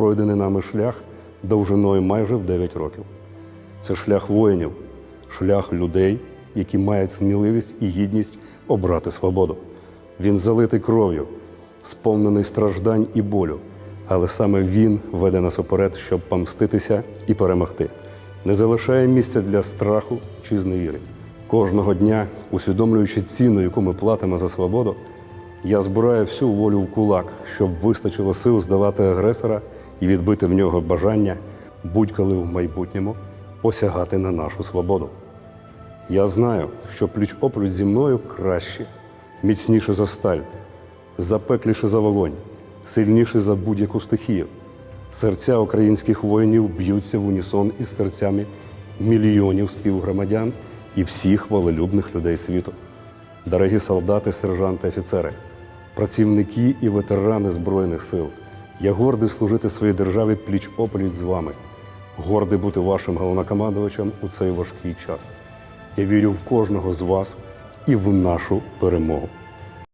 пройдений нами шлях довжиною майже в 9 років. Це шлях воїнів, шлях людей, які мають сміливість і гідність обрати свободу. Він залитий кров'ю, сповнений страждань і болю, але саме він веде нас уперед, щоб помститися і перемогти. Не залишає місця для страху чи зневіри. Кожного дня, усвідомлюючи ціну, яку ми платимо за свободу, я збираю всю волю в кулак, щоб вистачило сил здолати агресора і відбити в нього бажання будь-коли в майбутньому посягати на нашу свободу. Я знаю, що пліч опліч зі мною краще, міцніше за сталь, запекліше за вогонь, сильніше за будь-яку стихію. Серця українських воїнів б'ються в унісон із серцями мільйонів співгромадян і всіх волелюбних людей світу. Дорогі солдати, сержанти, офіцери, працівники і ветерани Збройних сил, я гордий служити своїй державі пліч опліч з вами, гордий бути вашим головнокомандувачем у цей важкий час. Я вірю в кожного з вас і в нашу перемогу.